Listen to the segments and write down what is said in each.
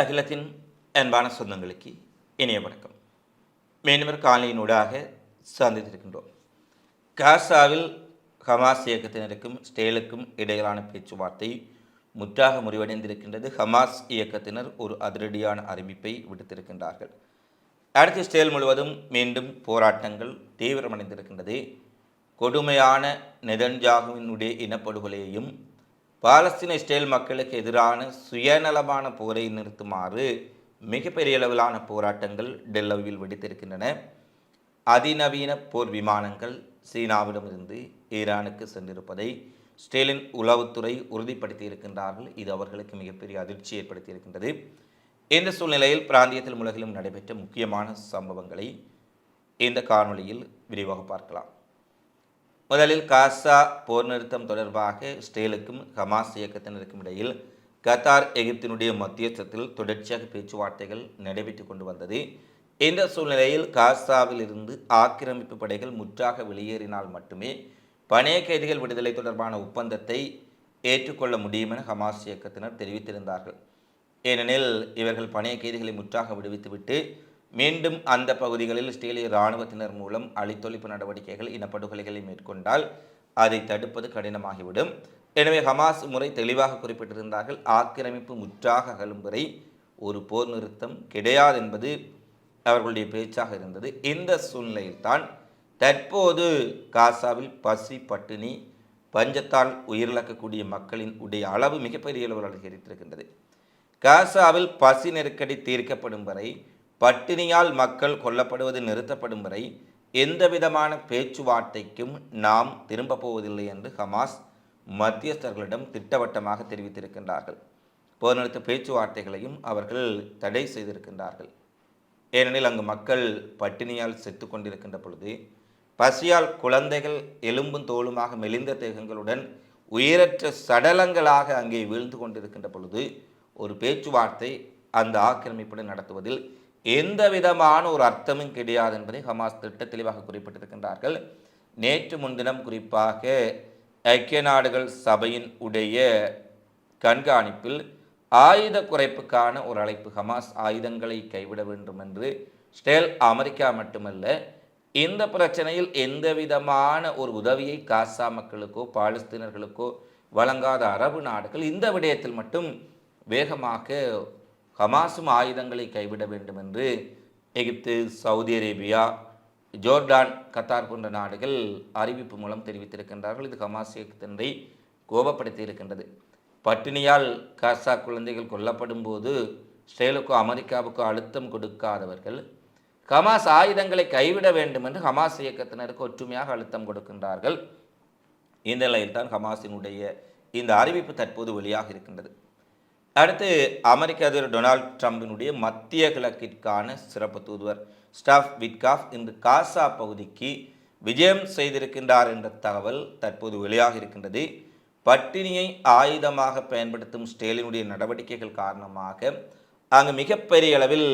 அகிலத்தின் அன்பான சொந்தங்களுக்கு இணைய வணக்கம். மீனவர் காலையினூடாக சந்தித்திருக்கின்றோம். காசாவில் ஹமாஸ் இயக்கத்தினருக்கும் ஸ்டேலுக்கும் இடையிலான பேச்சுவார்த்தை முற்றாக முறிவடைந்திருக்கின்றது. ஹமாஸ் இயக்கத்தினர் ஒரு அதிரடியான அறிவிப்பை விடுத்திருக்கின்றார்கள். அடுத்து ஸ்டேல் முழுவதும் மீண்டும் போராட்டங்கள் தீவிரமடைந்திருக்கின்றது. கொடுமையான நெதன்ஜாகுவினுடைய இனப்படுகொலையையும் பாலஸ்தீன இஸ்ரேல் மக்களுக்கு எதிரான சுயநலமான போரை நிறுத்துமாறு மிகப்பெரிய அளவிலான போராட்டங்கள் டெல்லவில் வெடித்திருக்கின்றன. அதிநவீன போர் விமானங்கள் சீனாவிடமிருந்து ஈரானுக்கு சென்றிருப்பதை ஸ்டேலின் உளவுத்துறை உறுதிப்படுத்தி இருக்கின்றார்கள் இது அவர்களுக்கு மிகப்பெரிய அதிர்ச்சி ஏற்படுத்தியிருக்கின்றது. இந்த சூழ்நிலையில் பிராந்தியத்தில் உலகிலும் நடைபெற்ற முக்கியமான சம்பவங்களை இந்த காணொளியில் விரிவாக பார்க்கலாம். முதலில் காசா போர் நிறுத்தம் தொடர்பாக ஸ்டேலுக்கும் ஹமாஸ் இயக்கத்தினருக்கும் இடையில் கத்தார் எகிப்தினுடைய மத்தியஸ்தத்தில் தொடர்ச்சியாக பேச்சுவார்த்தைகள் நடைபெற்று கொண்டு வந்தது. இந்த சூழ்நிலையில் காசாவில் இருந்து ஆக்கிரமிப்பு படைகள் முற்றாக வெளியேறினால் மட்டுமே பணைய கைதிகள் விடுதலை தொடர்பான ஒப்பந்தத்தை ஏற்றுக்கொள்ள முடியும் என ஹமாஸ் இயக்கத்தினர் தெரிவித்திருந்தார்கள். ஏனெனில் இவர்கள் பணைய கைதிகளை முற்றாக விடுவித்துவிட்டு மீண்டும் அந்த பகுதிகளில் இஸ்ரேலிய இராணுவத்தினர் மூலம் அழித்தொழிப்பு நடவடிக்கைகள் இனப்படுகொலைகளை மேற்கொண்டால் அதை தடுப்பது கடினமாகிவிடும். எனவே ஹமாஸ் முறை தெளிவாக குறிப்பிட்டிருந்தார்கள். ஆக்கிரமிப்பு முற்றாக அகலும் வரை ஒரு போர் நிறுத்தம் கிடையாது என்பது அவர்களுடைய பேச்சாக இருந்தது. இந்த சூழ்நிலையில்தான் தற்போது காசாவில் பசி பட்டினி பஞ்சத்தால் உயிரிழக்கக்கூடிய மக்களின் உடைய அளவு மிகப்பெரிய அளவில் அதிகரித்திருக்கின்றது. காசாவில் பசி நெருக்கடி தீர்க்கப்படும் வரை பட்டினியால் மக்கள் கொல்லப்படுவது நிறுத்தப்படும் வரை எந்தவிதமான பேச்சுவார்த்தைக்கும் நாம் திரும்பப் போவதில்லை என்று ஹமாஸ் மத்தியஸ்தர்களிடம் திட்டவட்டமாக தெரிவித்திருக்கின்றார்கள். போர் நிறுத்த பேச்சுவார்த்தைகளையும் அவர்கள் தடை செய்திருக்கின்றார்கள். ஏனெனில் அங்கு மக்கள் பட்டினியால் செத்து கொண்டிருக்கின்ற பொழுது பசியால் குழந்தைகள் எலும்பும் தோலுமாக மெலிந்த தேகங்களுடன் உயிரற்ற சடலங்களாக அங்கே வீழ்ந்து கொண்டிருக்கின்ற பொழுது ஒரு பேச்சுவார்த்தை அந்த ஆக்கிரமிப்புடன் நடத்துவதில் எந்த விதமான ஒரு அர்த்தமும் கிடையாது என்பதை ஹமாஸ் திட்ட தெளிவாக குறிப்பிட்டிருக்கின்றார்கள். நேற்று முன்தினம் குறிப்பாக ஐக்கிய நாடுகள் சபையின் உடைய கண்காணிப்பில் ஆயுத குறைப்புக்கான ஒரு அழைப்பு ஹமாஸ் ஆயுதங்களை கைவிட வேண்டும் என்று ஸ்டேல் அமெரிக்கா மட்டுமல்ல இந்த பிரச்சனையில் எந்த விதமான ஒரு உதவியை காசா மக்களுக்கோ பாலஸ்தீனர்களுக்கோ வழங்காத அரபு நாடுகள் இந்த விடயத்தில் மட்டும் வேகமாக ஹமாஸும் ஆயுதங்களை கைவிட வேண்டும் என்று Egypt Saudi Arabia Jordan Qatar போன்ற நாடுகள் அறிவிப்பு மூலம் தெரிவித்திருக்கின்றார்கள். இது ஹமாஸ் இயக்கத்தினரை கோபப்படுத்தி இருக்கின்றது. பட்டினியால் காசா குழந்தைகள் கொல்லப்படும் போது ஸ்ரேலுக்கோ அமெரிக்காவுக்கோ அழுத்தம் கொடுக்காதவர்கள் ஹமாஸ் ஆயுதங்களை கைவிட வேண்டும் என்று ஹமாஸ் இயக்கத்தினருக்கு ஒற்றுமையாக அழுத்தம் கொடுக்கின்றார்கள். இந்த நிலையில்தான் ஹமாஸினுடைய இந்த அறிவிப்பு தற்போது வெளியாக இருக்கின்றது. அடுத்து அமெரிக்க அதிபர் டொனால்ட் ட்ரம்பினுடைய மத்திய கிழக்கிற்கான சிறப்பு தூதுவர் ஸ்டாஃப் விட்காஃப் இந்த காசா பகுதிக்கு விஜயம் செய்திருக்கின்றார் என்ற தகவல் தற்போது வெளியாக இருக்கின்றது. பட்டினியை ஆயுதமாக பயன்படுத்தும் ஸ்டேலினுடைய நடவடிக்கைகள் காரணமாக அங்கு மிகப்பெரிய அளவில்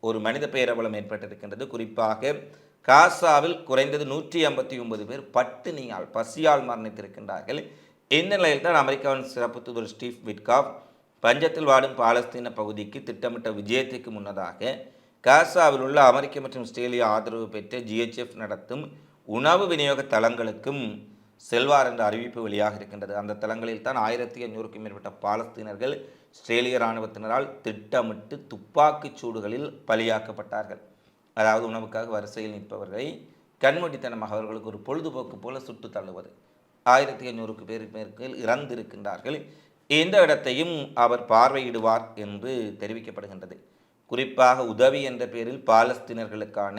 ஒரு மனித பேரவலம் ஏற்பட்டிருக்கின்றது. குறிப்பாக காசாவில் குறைந்தது நூற்றி ஐம்பத்தி ஒன்பது பேர் பட்டினியால் பசியால் மரணித்திருக்கின்றார்கள். இந்த நிலையில் தான் அமெரிக்காவின் சிறப்பு தூதர் ஸ்டீவ் விட்காஃப் பஞ்சத்தில் வாடும் பாலஸ்தீன பகுதிக்கு திட்டமிட்ட விஜயத்திற்கு முன்னதாக காசாவில் உள்ள அமெரிக்க மற்றும் ஆஸ்திரேலியா ஆதரவு பெற்ற ஜிஹெச்எஃப் நடத்தும் உணவு விநியோக தளங்களுக்கும் செல்வார் என்ற அறிவிப்பு வெளியாக இருக்கின்றது. அந்த தளங்களில் தான் ஆயிரத்தி ஐநூறுக்கும் மேற்பட்ட பாலஸ்தீனர்கள் ஆஸ்திரேலிய இராணுவத்தினரால் திட்டமிட்டு துப்பாக்கிச் சூடுகளில் பலியாக்கப்பட்டார்கள். அதாவது உணவுக்காக வரிசையில் நிற்பவர்களை கண்மூடித்தனமாக அவர்களுக்கு ஒரு பொழுதுபோக்கு போல சுட்டு தள்ளுவது. ஆயிரத்தி ஐநூறுக்கு பேருக்கு மேற்கில் இறந்திருக்கின்றார்கள். இந்த இடத்தையும் அவர் பார்வையிடுவார் என்று தெரிவிக்கப்படுகின்றது. குறிப்பாக உதவி என்ற பேரில் பாலஸ்தீனர்களுக்கான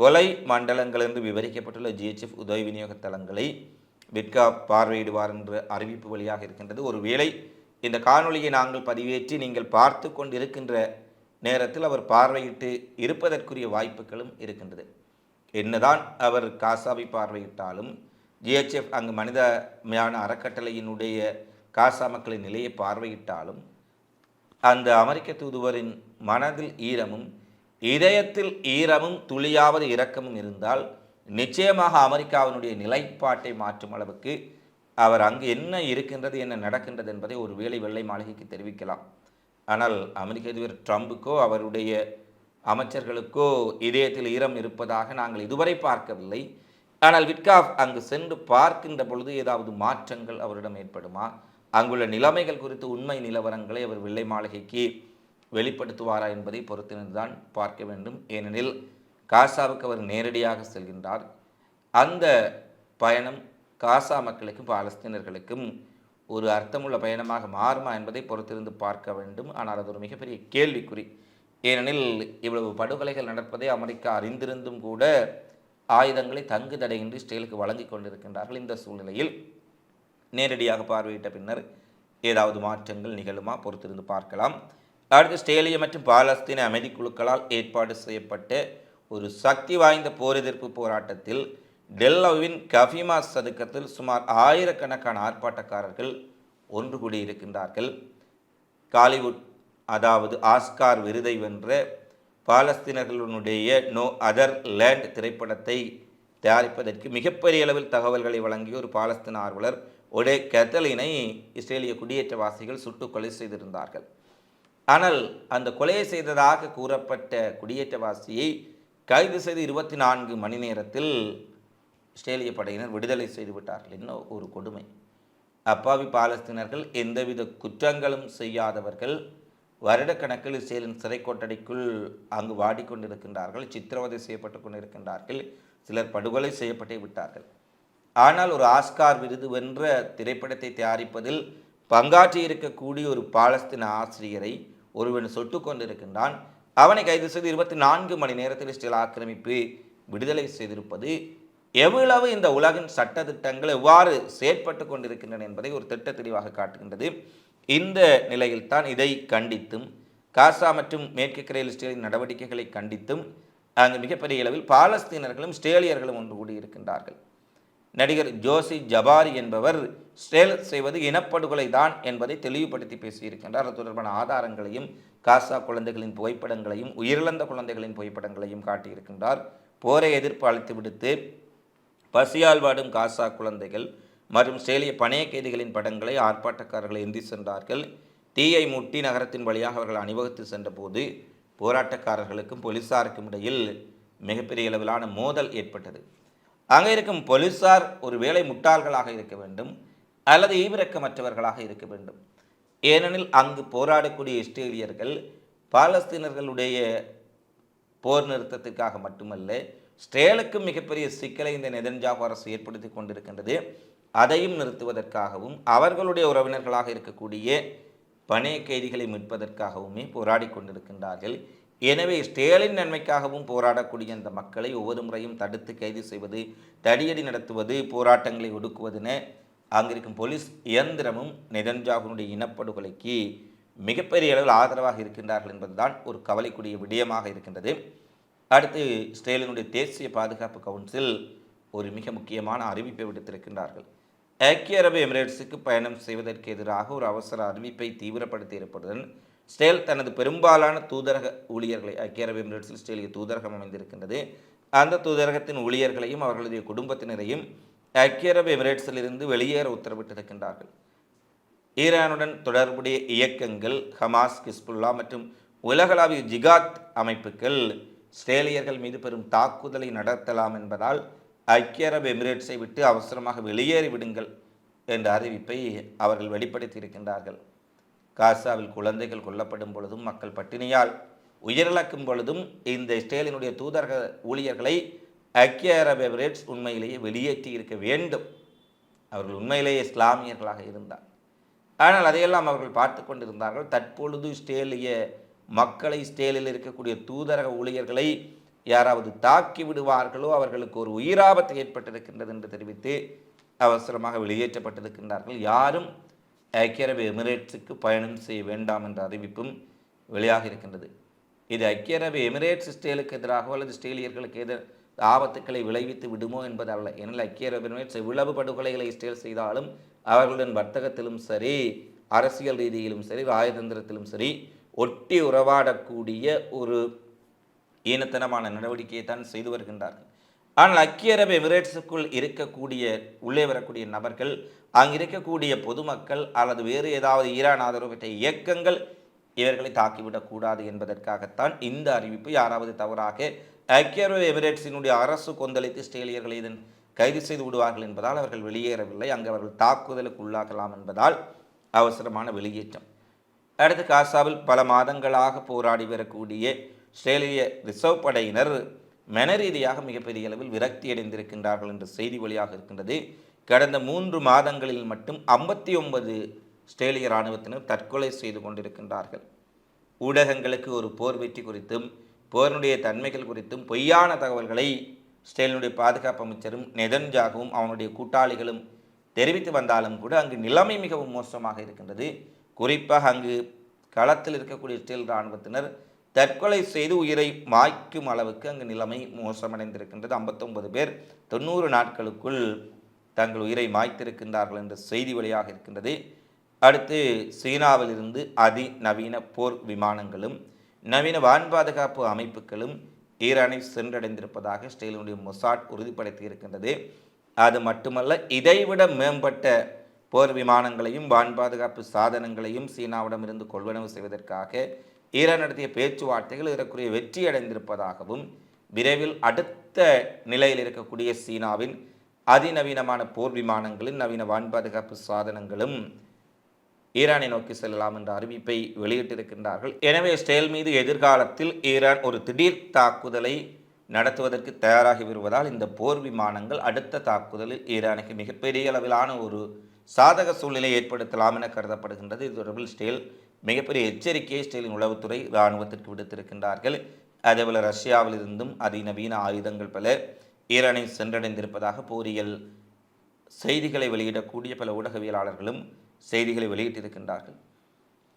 கொலை மண்டலங்கள் என்று விவரிக்கப்பட்டுள்ள ஜிஹெச்எஃப் உதவி விநியோக தளங்களை விட்கா பார்வையிடுவார் என்ற அறிவிப்பு வழியாக இருக்கின்றது. ஒருவேளை இந்த காணொலியை நாங்கள் பதிவேற்றி நீங்கள் பார்த்து கொண்டு இருக்கின்ற நேரத்தில் அவர் பார்வையிட்டு இருப்பதற்குரிய வாய்ப்புகளும் இருக்கின்றது. என்னதான் அவர் காசாவை பார்வையிட்டாலும் ஜிஹெச்எஃப் அங்கு மனிதமையான அறக்கட்டளையினுடைய காசா மக்களின் நிலையை பார்வையிட்டாலும் அந்த அமெரிக்க தூதுவரின் மனதில் ஈரமும் இதயத்தில் ஈரமும் துளியாவது இரக்கமும் இருந்தால் நிச்சயமாக அமெரிக்காவினுடைய நிலைப்பாட்டை மாற்றும் அளவுக்கு அவர் அங்கு என்ன இருக்கின்றது என்ன நடக்கின்றது என்பதை ஒரு வேளை வெள்ளை மாளிகைக்கு தெரிவிக்கலாம். ஆனால் அமெரிக்க அதிபர் ட்ரம்புக்கோ அவருடைய அமைச்சர்களுக்கோ இதயத்தில் ஈரம் இருப்பதாக நாங்கள் இதுவரை பார்க்கவில்லை. ஆனால் விட்காஃப் அங்கு சென்று பார்க்கின்ற பொழுது ஏதாவது மாற்றங்கள் அவரிடம் ஏற்படுமா? அங்குள்ள நிலைமைகள் குறித்து உண்மை நிலவரங்களை அவர் வெள்ளை மாளிகைக்கு வெளிப்படுத்துவாரா என்பதை பொறுத்திருந்துதான் பார்க்க வேண்டும். ஏனெனில் காசாவுக்கு அவர் நேரடியாக செல்கின்றார். அந்த பயணம் காசா மக்களுக்கும் பாலஸ்தீனர்களுக்கும் ஒரு அர்த்தமுள்ள பயணமாக மாறுமா என்பதை பொறுத்திருந்து பார்க்க வேண்டும். ஆனால் அது ஒரு மிகப்பெரிய கேள்விக்குறி. ஏனெனில் இவ்வளவு படுகொலைகள் நடப்பதை அமெரிக்கா அறிந்திருந்தும் கூட ஆயுதங்களை தங்கு தடையின்றி இஸ்ரேலுக்கு வழங்கி கொண்டிருக்கின்றார்கள். இந்த சூழ்நிலையில் நேரடியாக பார்வையிட்ட பின்னர் ஏதாவது மாற்றங்கள் நிகழுமா? பொறுத்திருந்து பார்க்கலாம். அடுத்து ஸ்டேலிய மற்றும் பாலஸ்தீன அமைதி குழுக்களால் ஏற்பாடு செய்யப்பட்ட ஒரு சக்தி வாய்ந்த போர் எதிர்ப்பு போராட்டத்தில் டெல்லோவின் கஃபிமா சதுக்கத்தில் சுமார் ஆயிரக்கணக்கான ஆர்ப்பாட்டக்காரர்கள் ஒன்று கூடியிருக்கின்றார்கள். காலிவுட் அதாவது ஆஸ்கார் விருதை வென்ற பாலஸ்தீனர்களுடைய நோ அதர் லேண்ட் திரைப்படத்தை தயாரிப்பதற்கு மிகப்பெரிய அளவில் தகவல்களை வழங்கிய ஒரு பாலஸ்தீன ஆர்வலர் ஒடே கெத்தலினை இஸ்ரேலிய குடியேற்றவாசிகள் சுட்டு கொலை செய்திருந்தார்கள். ஆனால் அந்த கொலையை செய்ததாக கூறப்பட்ட குடியேற்றவாசியை கைது செய்து இருபத்தி நான்கு மணி நேரத்தில் இஸ்ரேலிய படையினர் விடுதலை செய்துவிட்டார்கள் என்ன ஒரு கொடுமை. அப்பாவி பாலஸ்தீனர்கள் எந்தவித குற்றங்களும் செய்யாதவர்கள் வருடக்கணக்கில் இஸ்ரேலின் சிறை கொட்டடிக்குள் அங்கு வாடிக்கொண்டிருக்கின்றார்கள் சித்திரவதை செய்யப்பட்டு கொண்டிருக்கின்றார்கள் சிலர் படுகொலை செய்யப்பட்டே விட்டார்கள். ஆனால் ஒரு ஆஸ்கார் விருது வென்ற திரைப்படத்தை தயாரிப்பதில் பங்காற்றி இருக்கக்கூடிய ஒரு பாலஸ்தீன ஆசிரியரை ஒருவன் சொட்டு கொண்டிருக்கின்றான். அவனை கைது செய்து இருபத்தி நான்கு மணி நேரத்தில் இஸ்ரேல் ஆக்கிரமிப்பு விடுதலை செய்திருப்பது எவ்வளவு இந்த உலகின் சட்ட திட்டங்கள் எவ்வாறு செயற்பட்டு கொண்டிருக்கின்றன என்பதை ஒரு திட்ட தெளிவாக காட்டுகின்றது. இந்த நிலையில்தான் இதை கண்டித்தும் காசா மற்றும் மேற்கு கரையில் இஸ்ரேலின் நடவடிக்கைகளை கண்டித்தும் அங்கு மிகப்பெரிய அளவில் பாலஸ்தீனர்களும் ஸ்டேலியர்களும் ஒன்று கூடியிருக்கின்றார்கள். நடிகர் ஜோசி ஜபாரி என்பவர் ஸ்டேல் செய்வது இனப்படுகொலை தான் என்பதை தெளிவுபடுத்தி பேசியிருக்கின்றார். அது தொடர்பான ஆதாரங்களையும் காசா குழந்தைகளின் புகைப்படங்களையும் உயிரிழந்த குழந்தைகளின் புகைப்படங்களையும் காட்டியிருக்கின்றார். போரை எதிர்ப்பு அழைத்து விடுத்து பசியால் வாடும் காசா குழந்தைகள் மற்றும் ஸ்ட்ரேலிய பணைய கைதிகளின் படங்களை ஆர்ப்பாட்டக்காரர்கள் எந்தி சென்றார்கள். தீயை முட்டி நகரத்தின் வழியாக அவர்கள் அணிவகுத்து சென்றபோது போராட்டக்காரர்களுக்கும் போலீசாருக்கும் இடையில் மிகப்பெரிய அளவிலான மோதல் ஏற்பட்டது. அங்கே இருக்கும் போலீஸார் ஒரு வேளை முட்டாள்களாக இருக்க வேண்டும் அல்லது ஈவிரக்கமற்றவர்களாக இருக்க வேண்டும். ஏனெனில் அங்கு போராடக்கூடிய இஸ்ரேலியர்கள் பாலஸ்தீனர்களுடைய போர் நிறுத்தத்திற்காக மட்டுமல்ல ஸ்ட்ரேலுக்கும் மிகப்பெரிய சிக்கலை இந்த நெதன்ஜாகு அரசு ஏற்படுத்தி கொண்டிருக்கின்றது. அதையும் நிறுத்துவதற்காகவும் அவர்களுடைய உறவினர்களாக இருக்கக்கூடிய பணைய கைதிகளை மீட்பதற்காகவுமே போராடி கொண்டிருக்கின்றார்கள். எனவே ஸ்டேலின் நன்மைக்காகவும் போராடக்கூடிய அந்த மக்களை ஒவ்வொரு முறையும் தடுத்து கைது செய்வது தடியடி நடத்துவது போராட்டங்களை ஒடுக்குவதென அங்கிருக்கும் போலீஸ் இயந்திரமும் நெதன்ஜாகுனுடைய இனப்படுகொலைக்கு மிகப்பெரிய அளவில் ஆதரவாக இருக்கின்றார்கள் என்பதுதான் ஒரு கவலைக்குரிய விடயமாக இருக்கின்றது. அடுத்து ஸ்டேலினுடைய தேசிய பாதுகாப்பு கவுன்சில் ஒரு மிக முக்கியமான அறிவிப்பை விடுத்திருக்கின்றார்கள். ஐக்கிய அரபு எமிரேட்ஸுக்கு பயணம் செய்வதற்கு எதிராக ஒரு அவசர அறிவிப்பை தீவிரப்படுத்தி இருப்பதுடன் ஸ்டேல் தனது பெரும்பாலான தூதரக ஊழியர்களை ஐக்கிய அரபு எமிரேட்ஸில் ஸ்டேலிய தூதரகம் அமைந்திருக்கின்றது. அந்த தூதரகத்தின் ஊழியர்களையும் அவர்களுடைய குடும்பத்தினரையும் ஐக்கிய அரபு எமிரேட்ஸிலிருந்து வெளியேற உத்தரவிட்டிருக்கின்றார்கள். ஈரானுடன் தொடர்புடைய இயக்கங்கள் ஹமாஸ் கிஸ்புல்லா மற்றும் உலகளாவிய ஜிகாத் அமைப்புகள் ஸ்ட்ரேலியர்கள் மீது பெரும் தாக்குதலை நடத்தலாம் என்பதால் ஐக்கிய அரபு எமிரேட்ஸை விட்டு அவசரமாக வெளியேறிவிடுங்கள் என்ற அறிவிப்பை அவர்கள் வெளிப்படுத்தி இருக்கின்றார்கள் காசாவில் குழந்தைகள் கொல்லப்படும் பொழுதும் மக்கள் பட்டினியால் உயிரிழக்கும் பொழுதும் இந்த இஸ்ரேலினுடைய தூதரக ஊழியர்களை ஐக்கிய அரபு எமிரேட்ஸ் உண்மையிலேயே வெளியேற்றி இருக்க வேண்டும். அவர்கள் உண்மையிலேயே இஸ்லாமியர்களாக இருந்தார். ஆனால் அதையெல்லாம் அவர்கள் பார்த்து கொண்டிருந்தார்கள். தற்பொழுது ஸ்டேலிய மக்களை ஸ்டேலில் இருக்கக்கூடிய தூதரக ஊழியர்களை யாராவது தாக்கி விடுவார்களோ அவர்களுக்கு ஒரு உயிராபத்து ஏற்பட்டிருக்கின்றது என்று தெரிவித்து அவசரமாக வெளியேற்றப்பட்டிருக்கின்றார்கள். யாரும் ஐக்கிய அரபு எமிரேட்ஸுக்கு பயணம் செய்ய வேண்டாம் என்ற அறிவிப்பும் வெளியாக இருக்கின்றது. இது ஐக்கிய அரபு எமிரேட்ஸ் ஸ்டேலுக்கு எதிராகவோ அல்லது ஸ்டேலியர்களுக்கு எதிர் ஆபத்துக்களை விளைவித்து விடுமோ என்பது அல்ல. ஏனால் ஐக்கிய அரபு எமிரேட்ஸ் இவ்வளவு படுகொலைகளை ஸ்டேல் செய்தாலும் அவர்களுடன் வர்த்தகத்திலும் சரி அரசியல் ரீதியிலும் சரி ராயதந்திரத்திலும் சரி ஒட்டி உறவாடக்கூடிய ஒரு ஈனத்தனமான நடவடிக்கையை தான் செய்து வருகின்றார்கள். ஆனால் ஐக்கிய அரபு எமிரேட்ஸுக்குள் இருக்கக்கூடிய உள்ளே வரக்கூடிய நபர்கள் அங்கிருக்கக்கூடிய பொதுமக்கள் அல்லது வேறு ஏதாவது ஈரான் ஆதரவு பெற்ற இயக்கங்கள் இவர்களை தாக்கிவிடக்கூடாது என்பதற்காகத்தான் இந்த அறிவிப்பு யாராவது தவறாக ஐக்கிய அரபு எமிரேட்ஸினுடைய அரசு கொந்தளித்து இஸ்ரேலியர்களை இதன் கைது செய்து விடுவார்கள் என்பதால் அவர்கள் வெளியேறவில்லை. அங்கு அவர்கள் தாக்குதலுக்கு உள்ளாகலாம் என்பதால் அவசரமான வெளியேற்றம். அடுத்து காசாவில் பல மாதங்களாக போராடி வரக்கூடிய இஸ்ரேலிய ரிசர்வ் படையினர் மனரீதியாக மிகப்பெரிய அளவில் விரக்தி அடைந்திருக்கின்றார்கள் என்ற செய்தி வழியாக இருக்கின்றது. கடந்த மூன்று மாதங்களில் மட்டும் ஐம்பத்தி ஒன்பது இஸ்ரேலிய இராணுவத்தினர் தற்கொலை செய்து கொண்டிருக்கின்றார்கள். ஊடகங்களுக்கு ஒரு போர் வெற்றி குறித்தும் போரினுடைய தன்மைகள் குறித்தும் பொய்யான தகவல்களை இஸ்ரேலினுடைய பாதுகாப்பு அமைச்சரும் நெதன்ஜாகவும் அவனுடைய கூட்டாளிகளும் தெரிவித்து வந்தாலும் கூட அங்கு நிலைமை மிகவும் மோசமாக இருக்கின்றது. குறிப்பாக அங்கு களத்தில் இருக்கக்கூடிய இஸ்ரேல் இராணுவத்தினர் தற்கொலை செய்து உயிரை மாய்க்கும் அளவுக்கு அங்கு நிலைமை மோசமடைந்திருக்கின்றது. ஐம்பத்தொன்பது பேர் தொண்ணூறு நாட்களுக்குள் தங்கள் உயிரை மாய்த்திருக்கின்றார்கள் என்ற செய்தி வழியாக இருக்கின்றது. அடுத்து சீனாவிலிருந்து அதிநவீன போர் விமானங்களும் நவீன வான் பாதுகாப்பு அமைப்புகளும் ஈரானை சென்றடைந்திருப்பதாக இஸ்ரேலினுடைய மொசாட் உறுதிப்படுத்தி இருக்கின்றது. அது மட்டுமல்ல இதைவிட மேம்பட்ட போர் விமானங்களையும் வான் பாதுகாப்பு சாதனங்களையும் சீனாவிடமிருந்து கொள்வனவு செய்வதற்காக ஈரான் நடத்திய பேச்சுவார்த்தைகள் இதற்குரிய வெற்றி அடைந்திருப்பதாகவும் விரைவில் அடுத்த நிலையில் இருக்கக்கூடிய சீனாவின் அதிநவீனமான போர் விமானங்களும் நவீன வான் பாதுகாப்பு சாதனங்களும் ஈரானை நோக்கி செல்லலாம் என்ற அறிவிப்பை வெளியிட்டிருக்கின்றார்கள். எனவே இஸ்ரேல் மீது எதிர்காலத்தில் ஈரான் ஒரு திடீர் தாக்குதலை நடத்துவதற்கு தயாராகி வருவதால் இந்த போர் விமானங்கள் அடுத்த தாக்குதலில் ஈரானுக்கு மிகப்பெரிய அளவிலான ஒரு சாதக சூழ்நிலை ஏற்படுத்தலாம் என கருதப்படுகின்றது. இது தொடர்பில் ஸ்டேல் மிகப்பெரிய எச்சரிக்கையை ஸ்டேலின் உளவுத்துறை இராணுவத்திற்கு விடுத்திருக்கின்றார்கள். அதேபோல ரஷ்யாவிலிருந்தும் அதிநவீன ஆயுதங்கள் பல ஈரானை சென்றடைந்திருப்பதாக போரியல் செய்திகளை வெளியிடக்கூடிய பல ஊடகவியலாளர்களும் செய்திகளை வெளியிட்டிருக்கின்றார்கள்.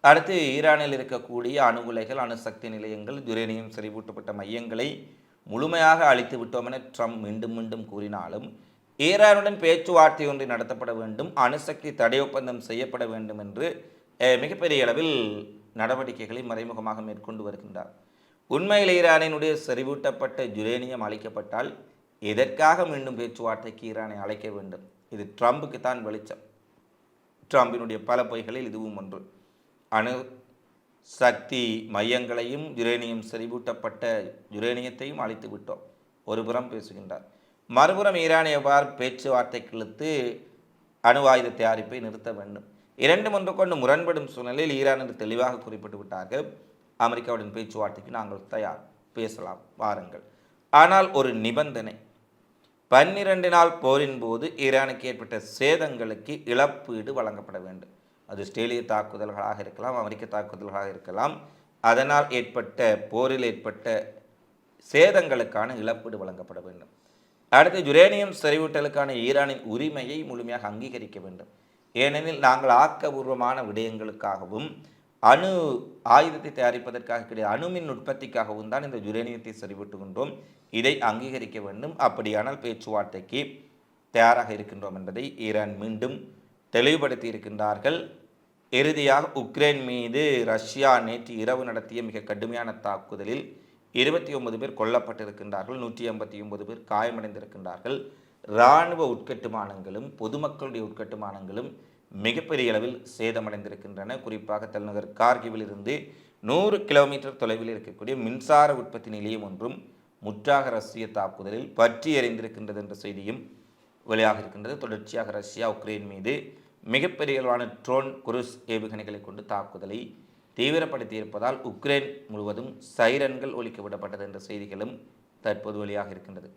அடுத்து ஈரானில் இருக்கக்கூடிய அணு உலைகள் அணுசக்தி நிலையங்கள் யுரேனியம் செறிவூட்டப்பட்ட மையங்களை முழுமையாக அழித்து விட்டோம் என ட்ரம்ப் மீண்டும் மீண்டும் கூறினாலும் ஈரானுடன் பேச்சுவார்த்தை ஒன்று நடத்தப்பட வேண்டும் அணுசக்தி தடை ஒப்பந்தம் செய்யப்பட வேண்டும் என்று மிகப்பெரிய அளவில் நடவடிக்கைகளை மறைமுகமாக மேற்கொண்டு வருகின்றார். உண்மையில் ஈரானினுடைய செறிவூட்டப்பட்ட யுரேனியம் அளிக்கப்பட்டால் எதற்காக மீண்டும் பேச்சுவார்த்தைக்கு ஈரானை அழைக்க வேண்டும்? இது ட்ரம்புக்கு தான் வெளிச்சம். ட்ரம்பினுடைய பல பொய்களில் இதுவும் ஒன்று. அணு சக்தி மையங்களையும் யுரேனியம் செறிவூட்டப்பட்ட யுரேனியத்தையும் அழித்து விட்டோம். ஒருபுறம் பேசுகின்றார். மறுபுறம் ஈரானை எவ்வாறு பேச்சுவார்த்தைக்கு இழுத்து அணு ஆயுத தயாரிப்பை நிறுத்த வேண்டும்? இரண்டு ஒன்று கொண்டு முரண்படும் சூழ்நிலையில் ஈரான் என்று தெளிவாக குறிப்பிட்டு விட்டார்கள். அமெரிக்காவுடன் பேச்சுவார்த்தைக்கு நாங்கள் தயார். பேசலாம். வாருங்கள். ஆனால் ஒரு நிபந்தனை. பன்னிரண்டு நாள் போரின் போது ஈரானுக்கு ஏற்பட்ட சேதங்களுக்கு இழப்பீடு வழங்கப்பட வேண்டும். அது ஆஸ்திரேலிய தாக்குதல்களாக இருக்கலாம் அமெரிக்க தாக்குதல்களாக இருக்கலாம். அதனால் ஏற்பட்ட போரில் ஏற்பட்ட சேதங்களுக்கான இழப்பீடு வழங்கப்பட வேண்டும். அடுத்து யுரேனியம் செறிவூட்டலுக்கான ஈரானின் உரிமையை முழுமையாக அங்கீகரிக்க வேண்டும். ஏனெனில் நாங்கள் ஆக்கபூர்வமான விடயங்களுக்காகவும் அணு ஆயுதத்தை தயாரிப்பதற்காக கிடையாது அணுமின் உற்பத்திக்காகவும் தான் இந்த யுரேனியத்தை செறிவிட்டுகின்றோம் இதை அங்கீகரிக்க வேண்டும். அப்படியானால் பேச்சுவார்த்தைக்கு தயாராக இருக்கின்றோம் என்பதை ஈரான் மீண்டும் தெளிவுபடுத்தி இருக்கின்றார்கள். இறுதியாக உக்ரைன் மீது ரஷ்யா நேற்று இரவு நடத்திய மிக கடுமையான தாக்குதலில் இருபத்தி ஒன்பது பேர் கொல்லப்பட்டிருக்கின்றார்கள். நூற்றி ஐம்பத்தி ஒன்பது பேர் காயமடைந்திருக்கின்றார்கள். இராணுவ உட்கட்டுமானங்களும் பொதுமக்களுடைய உட்கட்டுமானங்களும் மிகப்பெரிய அளவில் சேதமடைந்திருக்கின்றன. குறிப்பாக தலைநகர் கார்கிவில் இருந்து நூறு கிலோமீட்டர் தொலைவில் இருக்கக்கூடிய மின்சார உற்பத்தி நிலையம் ஒன்றும் முற்றாக ரஷ்ய தாக்குதலில் பற்றி எறிந்திருக்கின்றது என்ற செய்தியும் வெளியாக இருக்கின்றது. தொடர்ச்சியாக ரஷ்யா உக்ரைன் மீது மிகப்பெரிய அளவான ட்ரோன் குருஸ் ஏவுகணைகளை கொண்டு தாக்குதலை தீவிரப்படுத்தி இருப்பதால் உக்ரைன் முழுவதும் சைரன்கள் ஒழிக்க விடப்பட்டது என்ற செய்திகளும் தற்போது வெளியாக இருக்கின்றது.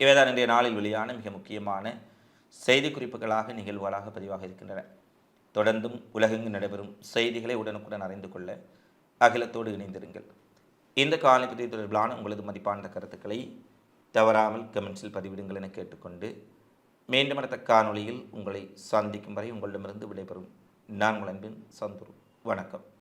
இவைதான் இன்றைய நாளில் வெளியான மிக முக்கியமான செய்தி குறிப்புகளாக நிகழ்வுகளாக பதிவாக இருக்கின்றன. தொடர்ந்தும் உலகெங்கு நடைபெறும் செய்திகளை உடனுக்குடன் அறிந்து கொள்ள அகிலத்தோடு இணைந்திருங்கள். இந்த காலை தொடர்பிலான உங்களது மதிப்பான கருத்துக்களை தவறாமல் கமெண்ட்ஸில் பதிவிடுங்கள் என கேட்டுக்கொண்டு மீண்டும் அடுத்த காணொளியில் உங்களை சந்திக்கும் வரை உங்களிடமிருந்து விடைபெறும். நான் உங்கள் அன்பின் சந்துரு. வணக்கம்.